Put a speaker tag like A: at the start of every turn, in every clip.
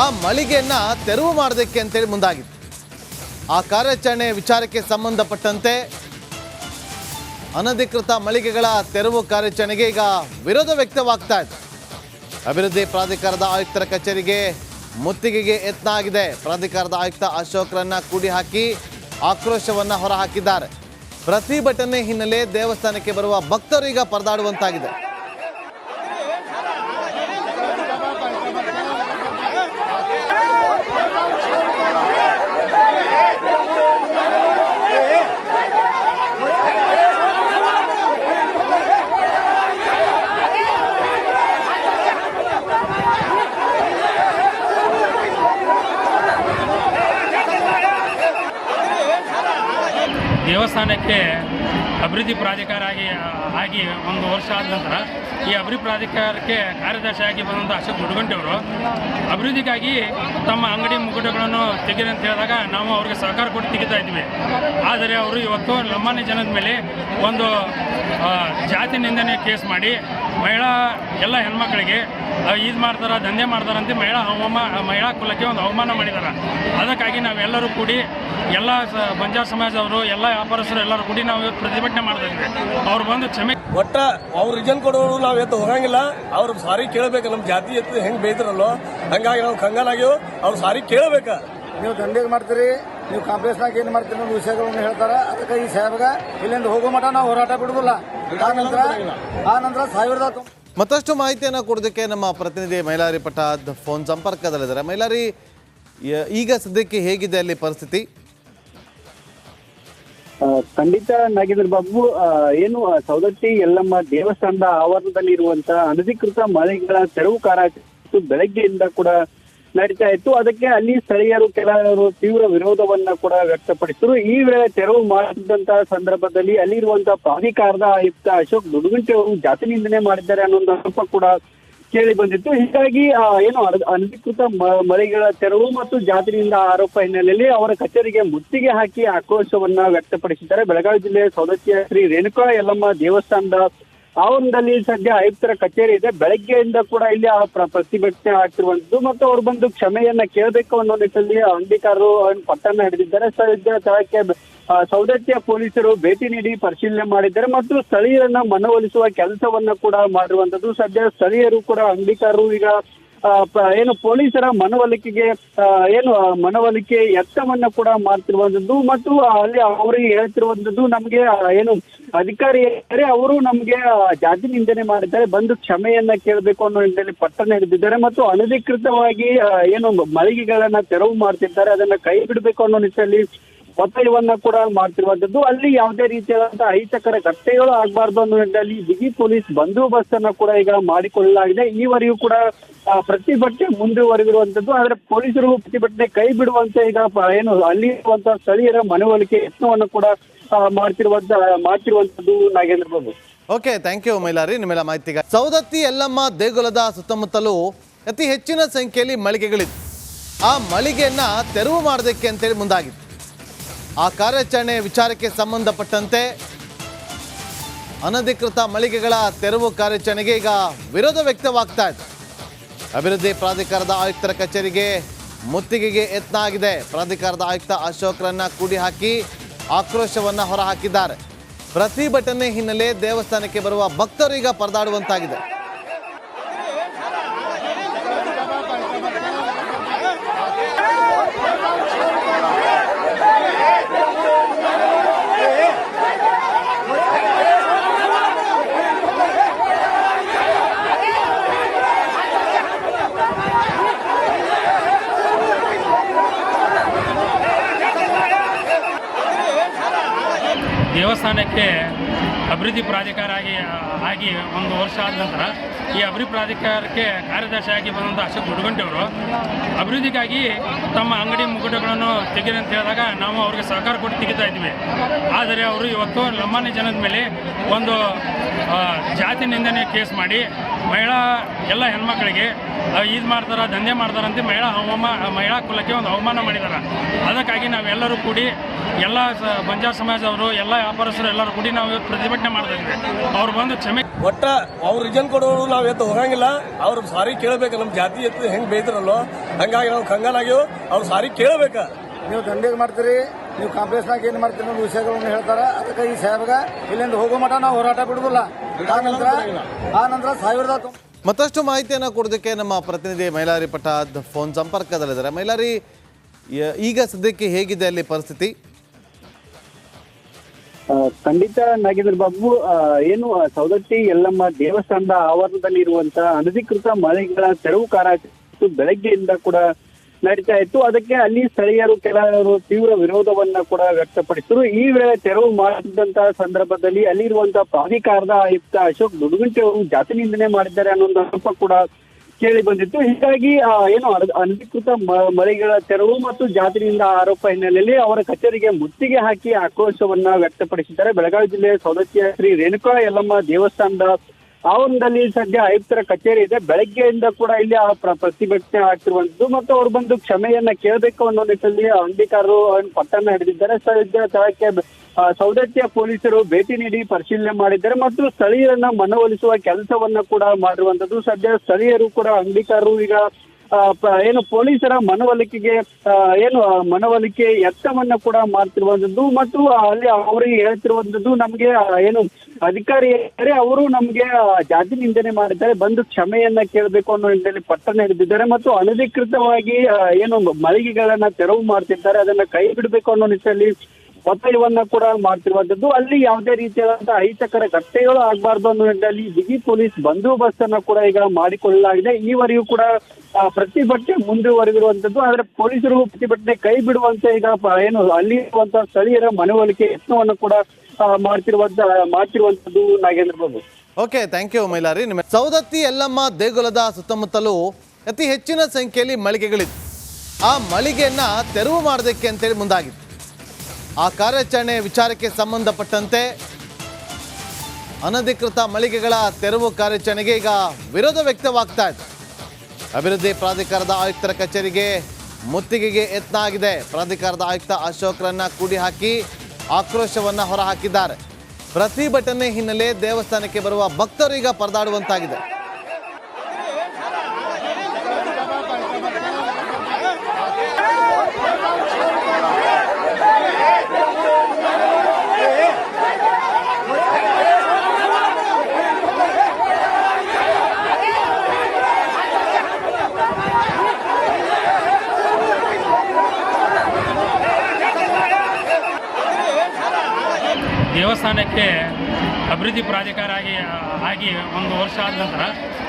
A: ಆ ಮಳಿಗೆಯನ್ನ ತೆರವು ಮಾಡೋದಕ್ಕೆ ಅಂತೇಳಿ ಮುಂದಾಗಿತ್ತು. ಆ ಕಾರ್ಯಾಚರಣೆ ವಿಚಾರಕ್ಕೆ ಸಂಬಂಧಪಟ್ಟಂತೆ ಅನಧಿಕೃತ ಮಳಿಗೆಗಳ ತೆರವು ಕಾರ್ಯಾಚರಣೆಗೆ ಈಗ ವಿರೋಧ ವ್ಯಕ್ತವಾಗ್ತಾ ಇದೆ. ಅಭಿವೃದ್ಧಿ ಪ್ರಾಧಿಕಾರದ ಆಯುಕ್ತರ ಕಚೇರಿಗೆ ಮುತ್ತಿಗೆಗೆ ಯತ್ನ ಆಗಿದೆ. ಪ್ರಾಧಿಕಾರದ ಆಯುಕ್ತ ಅಶೋಕ್ರನ್ನ ಕೂಡಿ ಹಾಕಿ ಆಕ್ರೋಶವನ್ನು ಹೊರಹಾಕಿದ್ದಾರೆ. ಪ್ರತಿಭಟನೆ ಹಿನ್ನೆಲೆ ದೇವಸ್ಥಾನಕ್ಕೆ ಬರುವ ಭಕ್ತರು ಈಗ ಪರದಾಡುವಂತಾಗಿದೆ.
B: ದೇವಸ್ಥಾನಕ್ಕೆ ಅಭಿವೃದ್ಧಿ ಪ್ರಾಧಿಕಾರ ಆಗಿ ಆಗಿ ಒಂದು ವರ್ಷ ಆದ ನಂತರ ಈ ಅಭಿವೃದ್ಧಿ ಪ್ರಾಧಿಕಾರಕ್ಕೆ ಕಾರ್ಯದರ್ಶಿಯಾಗಿ ಬಂದಂಥ ಅಶೋಕ್ ಮುಡುಗಂಟಿಯವರು, ಅಭಿವೃದ್ಧಿಗಾಗಿ ತಮ್ಮ ಅಂಗಡಿ ಮುಗುಟಗಳನ್ನು ತೆಗೀರಿ ಅಂತ ಹೇಳಿದಾಗ ನಾವು ಅವ್ರಿಗೆ ಸಹಕಾರ ಕೊಟ್ಟು ತೆಗಿತಾ ಇದ್ವಿ. ಆದರೆ ಅವರು ಇವತ್ತು ಲಂಬಾಣಿ ಜನದ ಮೇಲೆ ಒಂದು ಜಾತಿ ನಿಂದನೆ ಕೇಸ್ ಮಾಡಿ ಮಹಿಳಾ ಎಲ್ಲ ಹೆಣ್ಮಕ್ಳಿಗೆ ಇದು ಮಾಡ್ತಾರೆ ದಂಧೆ ಮಾಡ್ತಾರೆ ಅಂತ ಮಹಿಳಾ ಹವಾಮಾನ ಮಹಿಳಾ ಕುಲಕ್ಕೆ ಒಂದು ಅವಮಾನ ಮಾಡಿದ್ದಾರೆ ಅದಕ್ಕಾಗಿ ನಾವೆಲ್ಲರೂ ಕೂಡಿ ಎಲ್ಲ ಬಂಜಾರ್ ಸಮಾಜದವರು ಎಲ್ಲ ವ್ಯಾಪಾರಸ್ಥರು ಎಲ್ಲರೂ ಕೂಡಿ ನಾವು ಇವತ್ತು ಪ್ರತಿಭಟನೆ ಮಾಡ್ತಾ ಇದ್ವಿ. ಅವ್ರು ಬಂದು ಕ್ಷಮೆ
C: ಒಟ್ಟ ಅವ್ರು ರಿಜನ್ ಕೊಡೋರು ನಾವು ಎತ್ತು ಹೋಗಂಗಿಲ್ಲ. ಅವ್ರು ಸಾರಿ ಕೇಳಬೇಕು ನಮ್ಮ ಜಾತಿ ಎತ್ತು ಹೆಂಗೆ ಬೇಯ್ತಾರಲ್ಲೋ. ಹಂಗಾಗಿ ನಾವು ಕಂಗಾಲಾಗ್ಯವು ಅವ್ರು ಸಾರಿ ಕೇಳಬೇಕು.
D: ನೀವು ದಂಧೆಗೆ ಮಾಡ್ತೀರಿ ನೀವು ಕಾಂಪ್ಲೆಕ್ಸ್ನಾಗ ಏನು ಮಾಡ್ತೀರಿ ಅನ್ನೋ ವಿಷಯಗಳನ್ನು ಹೇಳ್ತಾರೆ. ಅದಕ್ಕೆ ಈ ಸಾಹೇಬ್ಗ ಇಲ್ಲಿಂದ ಹೋಗೋ ಮಟ ನಾವು ಹೋರಾಟ ಬಿಡುದಿಲ್ಲ. ಆ ನಂತರ ಆ ನಂತರ ಸಾವಿರದ
A: ಮತ್ತಷ್ಟು ಮಾಹಿತಿಯನ್ನು ಕೊಡೋದಕ್ಕೆ ನಮ್ಮ ಪ್ರತಿನಿಧಿ ಮೈಲಾರಿ ಪಠಾದ್ ಫೋನ್ ಸಂಪರ್ಕದಲ್ಲಿದ್ದಾರೆ. ಮೈಲಾರಿ ಈಗ ಸದ್ಯಕ್ಕೆ ಹೇಗಿದೆ ಅಲ್ಲಿ ಪರಿಸ್ಥಿತಿ?
E: ಖಂಡಿತ ನಾಗೇಂದ್ರ ಬಾಬು ಏನು ಸೌದತ್ತಿ ಯಲ್ಲಮ್ಮ ದೇವಸ್ಥಾನದ ಆವರಣದಲ್ಲಿ ಇರುವಂತಹ ಅನಧಿಕೃತ ಮನೆಗಳ ತೆರವು ಕಾರ್ಯಾಚರಣೆ ಬೆಳಗ್ಗೆಯಿಂದ ಕೂಡ ನಡೀತಾ ಇತ್ತು. ಅದಕ್ಕೆ ಅಲ್ಲಿ ಸ್ಥಳೀಯರು, ಕೆಲವರು ತೀವ್ರ ವಿರೋಧವನ್ನ ಕೂಡ ವ್ಯಕ್ತಪಡಿಸಿದ್ರು. ಈ ವೇಳೆ ತೆರವು ಮಾಡಿದಂತಹ ಸಂದರ್ಭದಲ್ಲಿ ಅಲ್ಲಿರುವಂತಹ ಪ್ರಾಧಿಕಾರದ ಆಯುಕ್ತ ಅಶೋಕ್ ದುಡುಗುಂಟೆ ಅವರು ಜಾತಿ ನಿಂದನೆ ಮಾಡಿದ್ದಾರೆ ಅನ್ನೋ ಒಂದು ಆರೋಪ ಕೂಡ ಕೇಳಿ ಬಂದಿತ್ತು. ಹೀಗಾಗಿ ಏನು ಅನ- ಅನಧಿಕೃತ ಮಳೆಗಳ ತೆರವು ಮತ್ತು ಜಾತಿನಿಂದ ಆರೋಪ ಹಿನ್ನೆಲೆಯಲ್ಲಿ ಅವರ ಕಚೇರಿಗೆ ಮುತ್ತಿಗೆ ಹಾಕಿ ಆಕ್ರೋಶವನ್ನ ವ್ಯಕ್ತಪಡಿಸಿದ್ದಾರೆ. ಬೆಳಗಾವಿ ಜಿಲ್ಲೆಯ ಸೌದತ್ತಿಯ ಶ್ರೀ ರೇಣುಕಾ ಯಲ್ಲಮ್ಮ ದೇವಸ್ಥಾನದ ಆವರಣದಲ್ಲಿ ಸದ್ಯ ಆಯುಕ್ತರ ಕಚೇರಿ ಇದೆ. ಬೆಳಗ್ಗೆಯಿಂದ ಕೂಡ ಇಲ್ಲಿ ಆ ಪ್ರ- ಪ್ರತಿಭಟನೆ ಆಗ್ತಿರುವಂತದ್ದು ಮತ್ತು ಅವ್ರು ಬಂದು ಕ್ಷಮೆಯನ್ನ ಕೇಳಬೇಕು ಅನ್ನೋ ನಿಟ್ಟಿನಲ್ಲಿ ಅಂಗಡಿಕಾರರು ಪಟ್ಟಣ ಹಿಡಿದಿದ್ದಾರೆ. ಸದ್ಯ ಸ್ಥಳಕ್ಕೆ ಸೌದತ್ಯ ಪೊಲೀಸರು ಭೇಟಿ ನೀಡಿ ಪರಿಶೀಲನೆ ಮಾಡಿದ್ದಾರೆ ಮತ್ತು ಸ್ಥಳೀಯರನ್ನ ಮನವೊಲಿಸುವ ಕೆಲಸವನ್ನ ಕೂಡ ಮಾಡಿರುವಂತದ್ದು ಸದ್ಯ ಸ್ಥಳೀಯರು ಕೂಡ ಅಂಗಡಿಕಾರರು ಈಗ ಏನು ಪೊಲೀಸರ ಮನವೊಲಿಕೆಗೆ ಏನು ಮನವೊಲಿಕೆ ಯತ್ನವನ್ನ ಕೂಡ ಮಾಡ್ತಿರುವಂತದ್ದು ಮತ್ತು ಅಲ್ಲಿ ಅವರಿಗೆ ಹೇಳ್ತಿರುವಂತದ್ದು ನಮ್ಗೆ ಏನು ಅಧಿಕಾರಿ ಅವರು ನಮ್ಗೆ ಜಾತಿ ನಿಂದನೆ ಮಾಡಿದ್ದಾರೆ, ಬಂದು ಕ್ಷಮೆಯನ್ನ ಕೇಳಬೇಕು ಅನ್ನೋ ನಿಟ್ಟಿನಲ್ಲಿ ಪಟ್ಟಣ ಹಿಡಿದಿದ್ದಾರೆ ಮತ್ತು ಅನಧಿಕೃತವಾಗಿ ಏನು ಮಳಿಗೆಗಳನ್ನ ತೆರವು ಮಾಡ್ತಿದ್ದಾರೆ, ಅದನ್ನ ಕೈ ಬಿಡಬೇಕು ಅನ್ನೋ ನಿಟ್ಟಿನಲ್ಲಿ ಒತ್ತಾಯವನ್ನ ಕೂಡ ಮಾಡ್ತಿರುವಂತದ್ದು ಅಲ್ಲಿ ಯಾವುದೇ ರೀತಿಯಾದಂತಹ ಅಹಿತಕರ ಘಟನೆಗಳು ಆಗಬಾರ್ದು ಅನ್ನೋ ನಿಟ್ಟಿನಲ್ಲಿ ಬಿಗಿ ಪೊಲೀಸ್ ಬಂದೋಬಸ್ತ್ ಅನ್ನ ಕೂಡ ಈಗ ಮಾಡಿಕೊಳ್ಳಲಾಗಿದೆ. ಈವರೆಗೂ ಕೂಡ ಪ್ರತಿಭಟನೆ ಮುಂದುವರೆದಿರುವಂತದ್ದು ಆದ್ರೆ ಪೊಲೀಸರು ಪ್ರತಿಭಟನೆ ಕೈ ಬಿಡುವಂತೆ ಈಗ ಏನು ಅಲ್ಲಿ ಇರುವಂತಹ ಸ್ಥಳೀಯರ ಮನವೊಲಿಕೆ ಯತ್ನವನ್ನು ಕೂಡ ಮಾಡ್ತಿರುವಂತ ಮಾಡ್ತಿರುವಂತದ್ದು Nagendra Babu
A: okay thank you Mailari ನಿಮ್ಮೆಲ್ಲ ಮಾಹಿತಿಗೆ ಸೌದತ್ತಿ ಎಲ್ಲಮ್ಮ ದೇಗುಲದ ಸುತ್ತಮುತ್ತಲೂ ಅತಿ ಹೆಚ್ಚಿನ ಸಂಖ್ಯೆಯಲ್ಲಿ ಮಳಿಗೆಗಳಿತ್ತು ಆ ಮಳಿಗೆಯನ್ನ ತೆರವು ಮಾಡೋದಕ್ಕೆ ಅಂತೇಳಿ ಮುಂದಾಗಿತ್ತು. ಆ ಕಾರ್ಯಾಚರಣೆ ವಿಚಾರಕ್ಕೆ ಸಂಬಂಧಪಟ್ಟಂತೆ ಅನಧಿಕೃತ ಮಳಿಗೆಗಳ ತೆರವು ಕಾರ್ಯಾಚರಣೆಗೆ ಈಗ ವಿರೋಧ ವ್ಯಕ್ತವಾಗ್ತಾ ಇದೆ. ಅಭಿವೃದ್ಧಿ ಪ್ರಾಧಿಕಾರದ ಆಯುಕ್ತರ ಕಚೇರಿಗೆ ಮುತ್ತಿಗೆಗೆ ಯತ್ನ ಆಗಿದೆ. ಪ್ರಾಧಿಕಾರದ ಆಯುಕ್ತ ಅಶೋಕ್ರನ್ನ ಕೂಡಿ ಹಾಕಿ ಆಕ್ರೋಶವನ್ನ ಹೊರಹಾಕಿದ್ದಾರೆ. ಪ್ರತಿಭಟನೆ ಹಿನ್ನೆಲೆ ದೇವಸ್ಥಾನಕ್ಕೆ ಬರುವ ಭಕ್ತರು ಈಗ ಪರದಾಡುವಂತಾಗಿದೆ.
B: ದೇವಸ್ಥಾನಕ್ಕೆ ಅಭಿವೃದ್ಧಿ ಪ್ರಾಧಿಕಾರ ಆಗಿ ಆಗಿ ಒಂದು ವರ್ಷ ಆದ ನಂತರ ಈ ಅಭಿವೃದ್ಧಿ ಪ್ರಾಧಿಕಾರಕ್ಕೆ ಕಾರ್ಯದರ್ಶಿಯಾಗಿ ಬಂದಂಥ ಅಶೋಕ್ ಅವರು, ಅಭಿವೃದ್ಧಿಗಾಗಿ ತಮ್ಮ ಅಂಗಡಿ ಮುಗುಟಗಳನ್ನು ತೆಗೀರಿ ಅಂತ ಹೇಳಿದಾಗ ನಾವು ಅವ್ರಿಗೆ ಸಹಕಾರ ಕೊಟ್ಟು ತೆಗಿತಾ ಇದ್ವಿ. ಆದರೆ ಅವರು ಇವತ್ತು ಲಂಬಾಣಿ ಜನದ ಮೇಲೆ ಒಂದು ಜಾತಿ ನಿಂದನೆ ಕೇಸ್ ಮಾಡಿ ಮಹಿಳಾ ಎಲ್ಲ ಹೆಣ್ಮಕ್ಳಿಗೆ ಇದು ಮಾಡ್ತಾರೆ ದಂಧೆ ಮಾಡ್ತಾರಂತೆ ಮಹಿಳಾ ಹವಾಮಾನ ಮಹಿಳಾ ಕುಲಕ್ಕೆ ಒಂದು ಅವಮಾನ ಮಾಡಿದ್ದಾರೆ ಅದಕ್ಕಾಗಿ ನಾವೆಲ್ಲರೂ ಕೂಡಿ ಎಲ್ಲ ಸ ಬಂಜಾರ ಸಮಾಜದವರು ಎಲ್ಲ ವ್ಯಾಪಾರಸ್ಥರು ಎಲ್ಲರೂ ಕೂಡಿ ನಾವು ಇವತ್ತು ಪ್ರತಿಭಟನೆ ಮಾಡ್ತಾ ಇದ್ವಿ. ಅವ್ರು ಬಂದು ಕ್ಷಮೆ
C: ಒಟ್ಟ ಅವ್ರು ರಿಜನ್ ಕೊಡೋರು ನಾವು ಎತ್ತು ಹೋಗಂಗಿಲ್ಲ. ಅವ್ರು ಸಾರಿ ಕೇಳಬೇಕು ನಮ್ಮ ಜಾತಿ ಎತ್ತು ಹೆಂಗ್ ಬೇಯ್ತಿರಲ್ಲೋ ಹಂಗಾಗಿ ನಾವು ಕಂಗಾಲಾಗ್ಯವು. ಅವ್ರು ಸಾರಿ ಕೇಳಬೇಕು.
D: ನೀವು ದಂಧೆಗೆ ಮಾಡ್ತೀರಿ ನೀವು ಕಾಂಗ್ರೆಸ್ನಾಗ ಏನ್ ಮಾಡ್ತೀರಿ ಅನ್ನೋ ವಿಷಯಗಳನ್ನು ಹೇಳ್ತಾರ. ಅದಕ್ಕೆ ಈ ಸಾಹೇಬ್ಗ ಇಲ್ಲಿಂದ ಹೋಗೋ ಮಠ ನಾವು ಹೋರಾಟ ಬಿಡುದಿಲ್ಲ ಆ ನಂತರ ಆ ನಂತರ ಸಾವಿರದ
A: ಮತ್ತಷ್ಟು ಮಾಹಿತಿಯನ್ನು ಕೊಡೋದಕ್ಕೆ ನಮ್ಮ ಪ್ರತಿನಿಧಿ ಮೈಲಾರಿ ಪಠಾದ್ ಫೋನ್ ಸಂಪರ್ಕದಲ್ಲಿದ್ದಾರೆ. ಮೈಲಾರಿ ಈಗ ಸದ್ಯಕ್ಕೆ ಹೇಗಿದೆ ಅಲ್ಲಿ ಪರಿಸ್ಥಿತಿ?
E: ಆ, ಖಂಡಿತ ನಾಗೇಂದ್ರ ಬಾಬು ಏನು ಸೌದತ್ತಿ ಯಲ್ಲಮ್ಮ ದೇವಸ್ಥಾನದ ಆವರಣದಲ್ಲಿ ಇರುವಂತಹ ಅನಧಿಕೃತ ಮಳೆಗಳ ತೆರವು ಕಾರ್ಯಾಚರಣೆ ಬೆಳಗ್ಗೆಯಿಂದ ಕೂಡ ನಡೀತಾ ಇತ್ತು. ಅದಕ್ಕೆ ಅಲ್ಲಿ ಸ್ಥಳೀಯರು, ಕೆಲವರು ತೀವ್ರ ವಿರೋಧವನ್ನ ಕೂಡ ವ್ಯಕ್ತಪಡಿಸಿದ್ರು. ಈ ವೇಳೆ ತೆರವು ಮಾಡಿದಂತಹ ಸಂದರ್ಭದಲ್ಲಿ ಅಲ್ಲಿರುವಂತಹ ಪ್ರಾಧಿಕಾರದ ಆಯುಕ್ತ ಅಶೋಕ್ ದುಡುಗುಂಟೆ ಅವರು ಜಾತಿ ನಿಂದನೆ ಮಾಡಿದ್ದಾರೆ ಅನ್ನೋ ಒಂದು ಆರೋಪ ಕೂಡ ಕೇಳಿ ಬಂದಿತ್ತು. ಹೀಗಾಗಿ ಏನು ಅನ- ಅನಧಿಕೃತ ಮ- ಮಳಿಗೆಗಳ ತೆರವು ಮತ್ತು ಜಾತಿನಿಂದ ಆರೋಪ ಹಿನ್ನೆಲೆಯಲ್ಲಿ ಅವರ ಕಚೇರಿಗೆ ಮುತ್ತಿಗೆ ಹಾಕಿ ಆಕ್ರೋಶವನ್ನ ವ್ಯಕ್ತಪಡಿಸಿದ್ದಾರೆ. ಬೆಳಗಾವಿ ಜಿಲ್ಲೆಯ ಸೌದತ್ತಿಯ ಶ್ರೀ ರೇಣುಕಾ ಯಲ್ಲಮ್ಮ ದೇವಸ್ಥಾನದ ಆವರಣದಲ್ಲಿ ಸದ್ಯ ಆಯುಕ್ತರ ಕಚೇರಿ ಇದೆ. ಬೆಳಗ್ಗೆಯಿಂದ ಕೂಡ ಇಲ್ಲಿ ಆ ಪ್ರ- ಪ್ರತಿಭಟನೆ ಆಗ್ತಿರುವಂತದ್ದು ಮತ್ತು ಅವ್ರು ಬಂದು ಕ್ಷಮೆಯನ್ನ ಕೇಳಬೇಕು ಅನ್ನೋ ನಿಟ್ಟಿನಲ್ಲಿ ಅಂಗಡಿಕಾರರು ಪಟ್ಟನ್ನ ಹಿಡಿದಿದ್ದಾರೆ. ಸದ್ಯ ಸ್ಥಳಕ್ಕೆ ಸೌದತ್ತಿಯ ಪೊಲೀಸರು ಭೇಟಿ ನೀಡಿ ಪರಿಶೀಲನೆ ಮಾಡಿದ್ದಾರೆ ಮತ್ತು ಸ್ಥಳೀಯರನ್ನ ಮನವೊಲಿಸುವ ಕೆಲಸವನ್ನ ಕೂಡ ಮಾಡಿರುವಂತದ್ದು ಸದ್ಯ ಸ್ಥಳೀಯರು ಕೂಡ ಅಂಗಡಿಕಾರರು ಈಗ ಏನು ಪೊಲೀಸರ ಮನವೊಲಿಕೆಗೆ ಏನು ಮನವೊಲಿಕೆ ಯತ್ನವನ್ನ ಕೂಡ ಮಾಡ್ತಿರುವಂತದ್ದು ಮತ್ತು ಅಲ್ಲಿ ಅವರಿಗೆ ಹೇಳ್ತಿರುವಂತದ್ದು ನಮ್ಗೆ ಏನು ಅಧಿಕಾರಿ ಅವರು ನಮ್ಗೆ ಜಾತಿ ನಿಂದನೆ ಮಾಡಿದ್ದಾರೆ, ಬಂದು ಕ್ಷಮೆಯನ್ನ ಕೇಳಬೇಕು ಅನ್ನೋ ನಿಟ್ಟಿನಲ್ಲಿ ಪಟ್ಟಣ ಹಿಡಿದಿದ್ದಾರೆ ಮತ್ತು ಅನಧಿಕೃತವಾಗಿ ಏನು ಮಳಿಗೆಗಳನ್ನ ತೆರವು ಮಾಡ್ತಿದ್ದಾರೆ, ಅದನ್ನ ಕೈ ಬಿಡಬೇಕು ಅನ್ನೋ ನಿಟ್ಟಿನಲ್ಲಿ ಒತ್ತಾಯವನ್ನ ಕೂಡ ಮಾಡ್ತಿರುವಂತದ್ದು ಅಲ್ಲಿ ಯಾವುದೇ ರೀತಿಯಾದಂತಹ ಅಹಿತಕರ ಘಟನೆಗಳು ಆಗಬಾರ್ದು ಅನ್ನೋ ನಿಟ್ಟಿನಲ್ಲಿ ಬಿಗಿ ಪೊಲೀಸ್ ಬಂದೋಬಸ್ತ್ ಅನ್ನ ಕೂಡ ಈಗ ಮಾಡಿಕೊಳ್ಳಲಾಗಿದೆ. ಈವರೆಗೂ ಕೂಡ ಪ್ರತಿಭಟನೆ ಮುಂದುವರೆದಿರುವಂತದ್ದು ಆದ್ರೆ ಪೊಲೀಸರು ಪ್ರತಿಭಟನೆ ಕೈ ಬಿಡುವಂತೆ ಈಗ ಏನು ಅಲ್ಲಿ ಇರುವಂತಹ ಸ್ಥಳೀಯರ ಮನವೊಲಿಕೆ ಯತ್ನವನ್ನು ಕೂಡ ಮಾಡ್ತಿರುವಂತ ಮಾಡ್ತಿರುವಂತದ್ದು Nagendra Babu.
A: Okay, thank you Mailari. ನಿಮ್ಮ ಸೌದತ್ತಿ ಎಲ್ಲಮ್ಮ ದೇಗುಲದ ಸುತ್ತಮುತ್ತಲೂ ಅತಿ ಹೆಚ್ಚಿನ ಸಂಖ್ಯೆಯಲ್ಲಿ ಮಳಿಗೆಗಳಿತ್ತು ಆ ಮಳಿಗೆಯನ್ನ ತೆರವು ಮಾಡೋದಕ್ಕೆ ಅಂತೇಳಿ ಮುಂದಾಗಿತ್ತು. ಆ ಕಾರ್ಯಾಚರಣೆ ವಿಚಾರಕ್ಕೆ ಸಂಬಂಧಪಟ್ಟಂತೆ ಅನಧಿಕೃತ ಮಳಿಗೆಗಳ ತೆರವು ಕಾರ್ಯಾಚರಣೆಗೆ ಈಗ ವಿರೋಧ ವ್ಯಕ್ತವಾಗ್ತಾ ಇದೆ. ಅಭಿವೃದ್ಧಿ ಪ್ರಾಧಿಕಾರದ ಆಯುಕ್ತರ ಕಚೇರಿಗೆ ಮುತ್ತಿಗೆಗೆ ಯತ್ನ ಆಗಿದೆ. ಪ್ರಾಧಿಕಾರದ ಆಯುಕ್ತ ಅಶೋಕ್ರನ್ನ ಕೂಡಿ ಹಾಕಿ ಆಕ್ರೋಶವನ್ನ ಹೊರಹಾಕಿದ್ದಾರೆ. ಪ್ರತಿಭಟನೆ ಹಿನ್ನೆಲೆ ದೇವಸ್ಥಾನಕ್ಕೆ ಬರುವ ಭಕ್ತರು ಈಗ ಪರದಾಡುವಂತಾಗಿದೆ.
B: ದೇವಸ್ಥಾನಕ್ಕೆ ಅಭಿವೃದ್ಧಿ ಪ್ರಾಧಿಕಾರ ಆಗಿ ಆಗಿ ಒಂದು ವರ್ಷ ಆದ ನಂತರ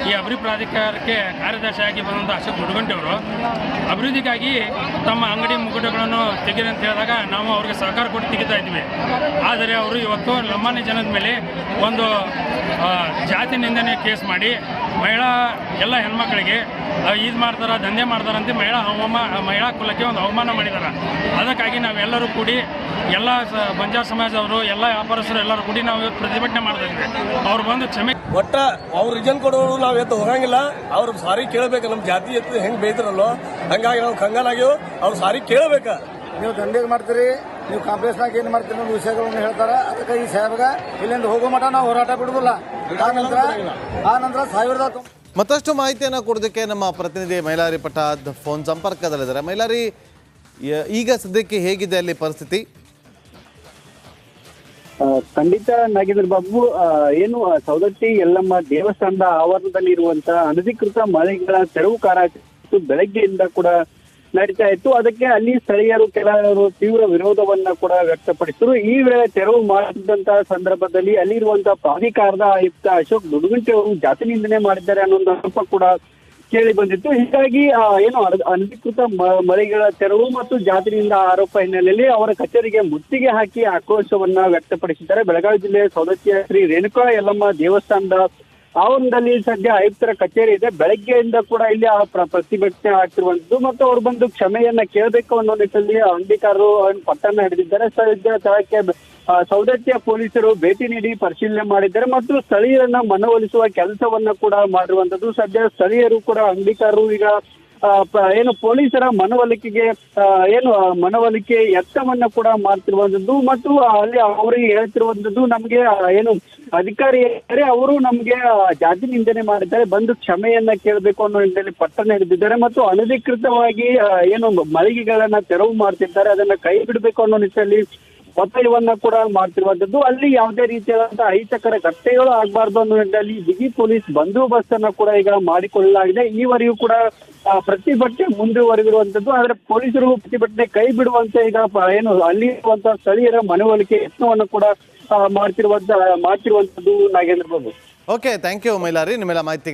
B: ಈ ಅಭಿವೃದ್ಧಿ ಪ್ರಾಧಿಕಾರಕ್ಕೆ ಕಾರ್ಯದರ್ಶಿಯಾಗಿ ಬಂದಂಥ ಅಶೋಕ್ ಮುಡುಗಂಟೆಯವರು ಅಭಿವೃದ್ಧಿಗಾಗಿ ತಮ್ಮ ಅಂಗಡಿ ಮುಗುಟಗಳನ್ನು ತೆಗೀರಿ ಅಂತ ಹೇಳಿದಾಗ ನಾವು ಅವ್ರಿಗೆ ಸಹಕಾರ ಕೊಟ್ಟು ತೆಗಿತಾ ಇದ್ವಿ. ಆದರೆ ಅವರು ಇವತ್ತು ಲಂಬಾಣಿ ಜನದ ಮೇಲೆ ಒಂದು ಜಾತಿ ನಿಂದನೆ ಕೇಸ್ ಮಾಡಿ ಮಹಿಳಾ ಎಲ್ಲ ಹೆಣ್ಮಕ್ಳಿಗೆ ಇದು ಮಾಡ್ತಾರೆ ದಂಧೆ ಮಾಡ್ತಾರಂತೆ ಮಹಿಳಾ ಅವಮಾನ ಮಹಿಳಾ ಕುಲಕ್ಕೆ ಒಂದು ಅವಮಾನ ಮಾಡಿದ್ದಾರೆ ಅದಕ್ಕಾಗಿ ನಾವೆಲ್ಲರೂ ಕೂಡಿ ಎಲ್ಲ ಸ ಬಂಜಾರ ಸಮಾಜದವರು ಎಲ್ಲ ವ್ಯಾಪಾರಸ್ಥರು ಎಲ್ಲರೂ ಕೂಡಿ ನಾವು ಇವತ್ತು ಪ್ರತಿಭಟನೆ ಮಾಡ್ತಾ ಇದ್ವಿ. ಅವ್ರು ಬಂದು ಕ್ಷಮೆ
C: ಒಟ್ಟ ಅವ್ರು ರಿಜನ್ ಕೊಡೋರು ನಾವು ಎತ್ತು ಹೋಗಂಗಿಲ್ಲ. ಅವ್ರು ಸಾರಿ ಕೇಳಬೇಕು ನಮ್ಮ ಜಾತಿ ಎತ್ತು ಹೆಂಗೆ ಬೇಯ್ತಾರಲ್ಲೋ. ಹಂಗಾಗಿ ನಾವು ಕಂಗಾಲಾಗ್ಯವು ಅವ್ರು ಸಾರಿ ಕೇಳಬೇಕು.
D: ನೀವು ದಂಧೆಗೆ ಮಾಡ್ತೀರಿ ನೀವು ಕಾಂಪ್ಲೆಕ್ಸ್ನಾಗ ಏನು ಮಾಡ್ತೀರಿ ಅನ್ನೋ ವಿಷಯಗಳನ್ನು ಹೇಳ್ತಾರ. ಅದಕ್ಕೆ ಈ ಸಾಹೇಬ್ಗ ಇಲ್ಲಿಂದ ಹೋಗೋ ಮಟ ನಾವು ಹೋರಾಟ ಬಿಡುದಿಲ್ಲ. ಆ ನಂತರ ಆ ನಂತರ ಸಾವಿರದ
A: ಮತ್ತಷ್ಟು ಮಾಹಿತಿಯನ್ನು ಕೊಡೋದಕ್ಕೆ ನಮ್ಮ ಪ್ರತಿನಿಧಿ ಮೈಲಾರಿ ಪಠಾದ್ ಫೋನ್ ಸಂಪರ್ಕದಲ್ಲಿದ್ದಾರೆ. ಮೈಲಾರಿ ಈಗ ಸದ್ಯಕ್ಕೆ ಹೇಗಿದೆ ಅಲ್ಲಿ ಪರಿಸ್ಥಿತಿ?
E: ಖಂಡಿತ ನಾಗೇಂದ್ರ ಬಾಬು ಏನು ಸೌದತ್ತಿ ಯಲ್ಲಮ್ಮ ದೇವಸ್ಥಾನದ ಆವರಣದಲ್ಲಿ ಇರುವಂತಹ ಅನಧಿಕೃತ ಮನೆಗಳ ತೆರವು ಕಾರ್ಯಾಚರಣೆ ಬೆಳಗ್ಗೆಯಿಂದ ಕೂಡ ನಡೀತಾ ಇತ್ತು. ಅದಕ್ಕೆ ಅಲ್ಲಿ ಸ್ಥಳೀಯರು ಕೆಲವರು ತೀವ್ರ ವಿರೋಧವನ್ನ ಕೂಡ ವ್ಯಕ್ತಪಡಿಸಿದ್ರು. ಈ ವೇಳೆ ತೆರವು ಮಾಡುತ್ತಿದ್ದಂತಹ ಸಂದರ್ಭದಲ್ಲಿ ಅಲ್ಲಿರುವಂತಹ ಪ್ರಾಧಿಕಾರದ ಆಯುಕ್ತ ಅಶೋಕ್ ದುಡುಗುಂಟೆ ಅವರು ಜಾತಿ ನಿಂದನೆ ಮಾಡಿದ್ದಾರೆ ಅನ್ನೋ ಒಂದು ಆರೋಪ ಕೂಡ ಕೇಳಿ ಬಂದಿತ್ತು. ಹೀಗಾಗಿ ಏನು ಅನ- ಅನಧಿಕೃತ ಮ- ಮಳಿಗೆಗಳ ತೆರವು ಮತ್ತು ಜಾತಿನಿಂದ ಆರೋಪ ಹಿನ್ನೆಲೆಯಲ್ಲಿ ಅವರ ಕಚೇರಿಗೆ ಮುತ್ತಿಗೆ ಹಾಕಿ ಆಕ್ರೋಶವನ್ನ ವ್ಯಕ್ತಪಡಿಸಿದ್ದಾರೆ. ಬೆಳಗಾವಿ ಜಿಲ್ಲೆಯ ಸೌದತ್ತಿಯ ಶ್ರೀ ರೇಣುಕಾ ಯಲ್ಲಮ್ಮ ದೇವಸ್ಥಾನದ ಆವರಣದಲ್ಲಿ ಸದ್ಯ ಆಯುಕ್ತರ ಕಚೇರಿ ಇದೆ. ಬೆಳಗ್ಗೆಯಿಂದ ಕೂಡ ಇಲ್ಲಿ ಆ ಪ್ರ- ಪ್ರತಿಭಟನೆ ಆಗ್ತಿರುವಂತದ್ದು ಮತ್ತು ಅವ್ರು ಬಂದು ಕ್ಷಮೆಯನ್ನ ಕೇಳಬೇಕು ಅನ್ನೋ ನಿಟ್ಟಿನಲ್ಲಿ ಅಂಗಡಿಕಾರರು ಪಟ್ಟನ್ನ ಹಿಡಿದಿದ್ದಾರೆ. ಸದ್ಯ ಸ್ಥಳಕ್ಕೆ ಸೌದತ್ತಿಯ ಪೊಲೀಸರು ಭೇಟಿ ನೀಡಿ ಪರಿಶೀಲನೆ ಮಾಡಿದ್ದಾರೆ ಮತ್ತು ಸ್ಥಳೀಯರನ್ನ ಮನವೊಲಿಸುವ ಕೆಲಸವನ್ನ ಕೂಡ ಮಾಡಿರುವಂತದ್ದು ಸದ್ಯ ಸ್ಥಳೀಯರು ಕೂಡ ಅಂಗಡಿಕಾರರು ಈಗ ಏನು ಪೊಲೀಸರ ಮನವೊಲಿಕೆಗೆ ಏನು ಮನವೊಲಿಕೆ ಯತ್ನವನ್ನ ಕೂಡ ಮಾಡ್ತಿರುವಂತದ್ದು ಮತ್ತು ಅಲ್ಲಿ ಅವರಿಗೆ ಹೇಳ್ತಿರುವಂತದ್ದು ನಮ್ಗೆ ಏನು ಅಧಿಕಾರಿ ಅವರು ನಮ್ಗೆ ಜಾತಿ ನಿಂದನೆ ಮಾಡಿದ್ದಾರೆ, ಬಂದು ಕ್ಷಮೆಯನ್ನ ಕೇಳಬೇಕು ಅನ್ನೋ ನಿಟ್ಟಿನಲ್ಲಿ ಪಟ್ಟಣ ಹಿಡಿದಿದ್ದಾರೆ ಮತ್ತು ಅನಧಿಕೃತವಾಗಿ ಏನು ಮಳಿಗೆಗಳನ್ನ ತೆರವು ಮಾಡ್ತಿದ್ದಾರೆ, ಅದನ್ನ ಕೈ ಬಿಡಬೇಕು ಅನ್ನೋ ನಿಟ್ಟಿನಲ್ಲಿ ಒತ್ತಾಯವನ್ನ ಕೂಡ ಮಾಡ್ತಿರುವಂತದ್ದು ಅಲ್ಲಿ ಯಾವುದೇ ರೀತಿಯಾದಂತಹ ಅಹಿತಕರ ಘಟನೆಗಳು ಆಗಬಾರ್ದು ಅನ್ನೋ ನಿಟ್ಟಿನಲ್ಲಿ ಬಿಗಿ ಪೊಲೀಸ್ ಬಂದೋಬಸ್ತ್ ಅನ್ನ ಕೂಡ ಈಗ ಮಾಡಿಕೊಳ್ಳಲಾಗಿದೆ. ಈವರೆಗೂ ಕೂಡ ಪ್ರತಿಭಟನೆ ಮುಂದುವರೆದಿರುವಂತದ್ದು ಆದ್ರೆ ಪೊಲೀಸರು ಪ್ರತಿಭಟನೆ ಕೈ ಬಿಡುವಂತೆ ಈಗ ಏನು ಅಲ್ಲಿ ಇರುವಂತಹ ಸ್ಥಳೀಯರ ಮನವೊಲಿಕೆ ಯತ್ನವನ್ನು ಕೂಡ ಮಾಡ್ತಿರುವಂತ ಮಾಡ್ತಿರುವಂತದ್ದು Nagendra Babu.
A: Okay thank you Mailari ನಿಮ್ಮೆಲ್ಲ ಮಾಹಿತಿ